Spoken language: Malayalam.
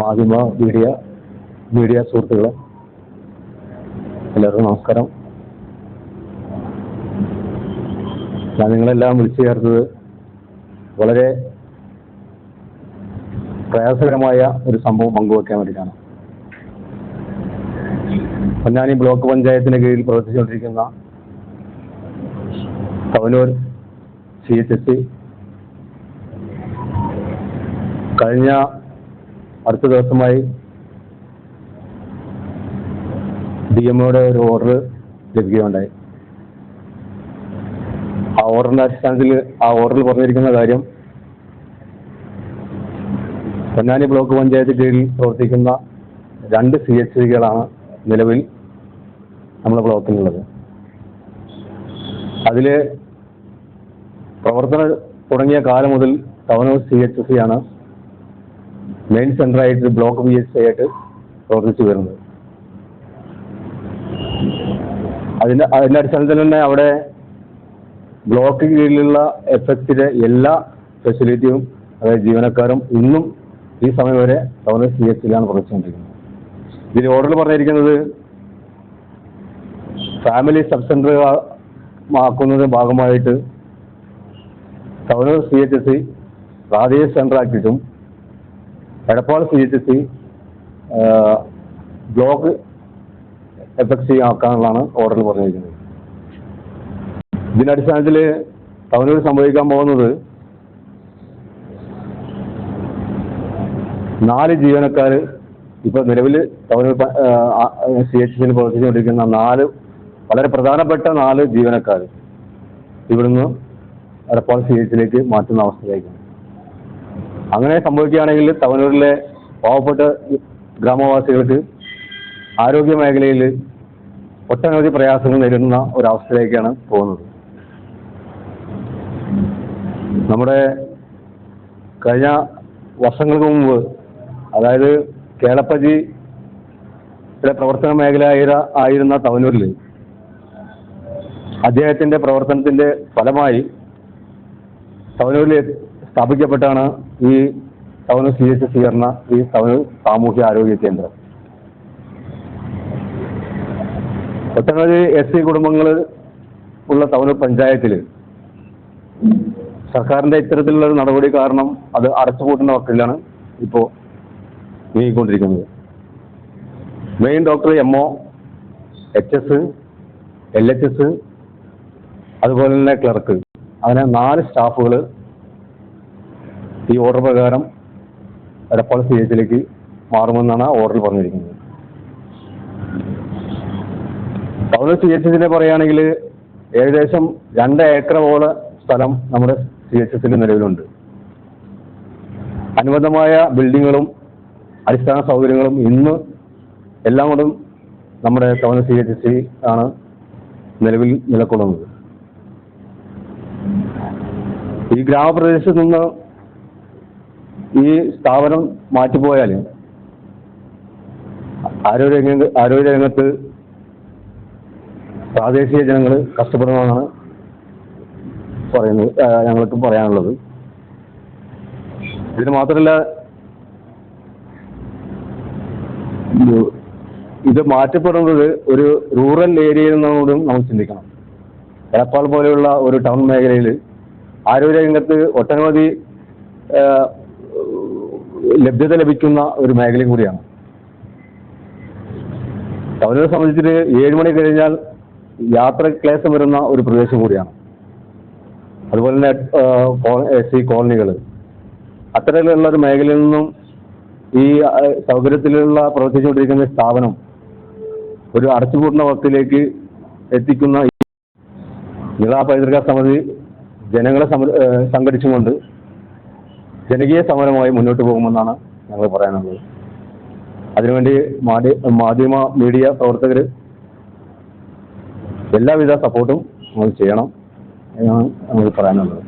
മാധ്യമ മീഡിയ മീഡിയ സുഹൃത്തുക്കളെ എല്ലാവർക്കും നമസ്കാരം. ഞാൻ നിങ്ങളെല്ലാം വിളിച്ചു ചേർത്തത് വളരെ പ്രയാസകരമായ ഒരു സംഭവം പങ്കുവെക്കാൻ വേണ്ടിയിട്ടാണ്. പൊന്നാനി ബ്ലോക്ക് പഞ്ചായത്തിന് കീഴിൽ പ്രവർത്തിച്ചുകൊണ്ടിരിക്കുന്ന Thavanur C H S C കഴിഞ്ഞ അടുത്ത ദിവസമായി ഡി എംഒയുടെ ഒരു ഓർഡർ ലഭിക്കുകയുണ്ടായി. ആ ഓർഡറിന്റെ അടിസ്ഥാനത്തിൽ ആ ഓർഡറിൽ പറഞ്ഞിരിക്കുന്ന കാര്യം പൊന്നാനി ബ്ലോക്ക് പഞ്ചായത്ത് കീഴിൽ പ്രവർത്തിക്കുന്ന രണ്ട് സി എച്ച് സികളാണ് നിലവിൽ നമ്മുടെ ബ്ലോക്കിലുള്ളത്. അതിൽ പ്രവർത്തനം തുടങ്ങിയ കാലം മുതൽ town house C H C ആണ് മെയിൻ സെന്ററായിട്ട് ബ്ലോക്ക് പി എച്ച് സി ആയിട്ട് പ്രവർത്തിച്ചു വരുന്നത്. അതിന്റെ അതിന്റെ അടിസ്ഥാനത്തിൽ തന്നെ അവിടെ ബ്ലോക്ക് കീഴിലുള്ള എഫക്റ്റിലെ എല്ലാ ഫെസിലിറ്റിയും അതായത് ജീവനക്കാരും ഇന്നും ഈ സമയം വരെ ടൗണിൽ സി എച്ച് സിയിലാണ് പ്രവർത്തിച്ചുകൊണ്ടിരിക്കുന്നത്. ഇതിൽ ഓർഡറിൽ പറഞ്ഞിരിക്കുന്നത് ഫാമിലി സബ് സെന്റർ ആക്കുന്നതിന് ഭാഗമായിട്ട് ടൗണിൽ സി എച്ച് എസ് പ്രാദേശിക centre ആക്കിയിട്ടും Edappal C S C block effect ആക്കാനുള്ളതാണ് ഓർഡറിൽ പറഞ്ഞിരിക്കുന്നത്. ഇതിന്റെ അടിസ്ഥാനത്തിൽ ടൗണിൽ സംഭവിക്കാൻ പോകുന്നത് നാല് ജീവനക്കാർ ഇപ്പോൾ നിലവിൽ ടൗണിൽ സി എച്ച് സിയിൽ പ്രവർത്തിച്ചുകൊണ്ടിരിക്കുന്ന നാല് വളരെ പ്രധാനപ്പെട്ട നാല് ജീവനക്കാർ ഇവിടുന്ന് എടപ്പാൾ സി എച്ചിലേക്ക് മാറ്റുന്ന അവസ്ഥയിലേക്കാണ് അങ്ങനെ സംഭവിക്കുകയാണെങ്കിൽ തവനൂരിലെ പാവപ്പെട്ട ഗ്രാമവാസികൾക്ക് ആരോഗ്യ മേഖലയിൽ ഒട്ടനവധി പ്രയാസങ്ങൾ നേരിടുന്ന ഒരവസ്ഥയിലേക്കാണ് പോകുന്നത്. നമ്മുടെ കഴിഞ്ഞ വർഷങ്ങൾക്ക് മുമ്പ് അതായത് കേളപ്പജിയുടെ പ്രവർത്തന മേഖല ആയിരുന്ന തവനൂരിൽ അദ്ദേഹത്തിന്റെ പ്രവർത്തനത്തിന്റെ ഫലമായി തവനൂരിൽ സ്ഥാപിക്കപ്പെട്ടാണ് ഈ ടൗണ് സി എച്ച് സി എന്ന ഈ ടൗണ് സാമൂഹ്യ ആരോഗ്യ കേന്ദ്രം. ഒട്ടനവധി എസ് സി കുടുംബങ്ങൾ ഉള്ള ടൗണ് പഞ്ചായത്തിൽ സർക്കാരിന്റെ ഇത്തരത്തിലുള്ള നടപടി കാരണം അത് അടച്ചുപൂട്ടുന്ന വക്കിലാണ് ഇപ്പോൾ നീങ്ങിക്കൊണ്ടിരിക്കുന്നത്. Main doctor M O H S L H S അതുപോലെ തന്നെ ക്ലർക്ക് അങ്ങനെ നാല് സ്റ്റാഫുകൾ ഈ ഓർഡർ പ്രകാരം എടപ്പാൾ സി എച്ചിലേക്ക് മാറുമെന്നാണ് ഓർഡറിൽ പറഞ്ഞിരിക്കുന്നത്. ടൗൺ സി എച്ച് എസിനെ പറയുകയാണെങ്കിൽ ഏകദേശം രണ്ട് ഏക്കറോളം സ്ഥലം നമ്മുടെ സി എച്ച് എസിൽ നിലവിലുണ്ട്. അനുബന്ധമായ ബിൽഡിങ്ങുകളും അടിസ്ഥാന സൗകര്യങ്ങളും ഇന്ന് എല്ലാം കൊണ്ടും നമ്മുടെ ടൗൺ സി എച്ച് സി ആണ് നിലവിൽ നിലകൊള്ളുന്നത്. ഈ ഗ്രാമപ്രദേശത്ത് നിന്ന് ഈ സ്ഥാപനം മാറ്റിപ്പോയാൽ ആരോഗ്യ ആരോഗ്യ രംഗത്ത് പ്രാദേശിക ജനങ്ങൾ കഷ്ടപ്പെടുമെന്നാണ് പറയുന്നത് ഞങ്ങൾക്ക് പറയാനുള്ളത്. ഇതിന് മാത്രമല്ല ഇത് മാറ്റപ്പെടുന്നത് ഒരു റൂറൽ ഏരിയയിൽ നിന്നോടും നമ്മൾ ചിന്തിക്കണം. എടപ്പാൾ പോലെയുള്ള ഒരു ടൗൺ മേഖലയിൽ ആരോഗ്യ രംഗത്ത് ഒട്ടനവധി ലഭ്യത ലഭിക്കുന്ന ഒരു മേഖലയും കൂടിയാണ്. ടൗണിനെ സംബന്ധിച്ചിട്ട് ഏഴ് മണി കഴിഞ്ഞാൽ യാത്ര ക്ലേശം വരുന്ന ഒരു പ്രദേശം കൂടിയാണ്. അതുപോലെ തന്നെ എസ് സി കോളനികൾ അത്തരത്തിലുള്ള ഒരു മേഖലയിൽ നിന്നും ഈ സൗകര്യത്തിലുള്ള പ്രവർത്തിച്ചുകൊണ്ടിരിക്കുന്ന സ്ഥാപനം ഒരു അടച്ചുപൂട്ടുന്ന വസ്തുവിലേക്ക് എത്തിക്കുന്ന നിള പൈതൃക സമിതി ജനങ്ങളെ സംഘടിച്ചുകൊണ്ട് ജനകീയ സമരമായി മുന്നോട്ട് പോകുമെന്നാണ് ഞങ്ങൾ പറയാനുള്ളത്. അതിനുവേണ്ടി മാധ്യമ മീഡിയ പ്രവർത്തകർ എല്ലാവിധ സപ്പോർട്ടും നമ്മൾ ചെയ്യണം എന്നാണ് നമ്മൾ പറയാനുള്ളത്.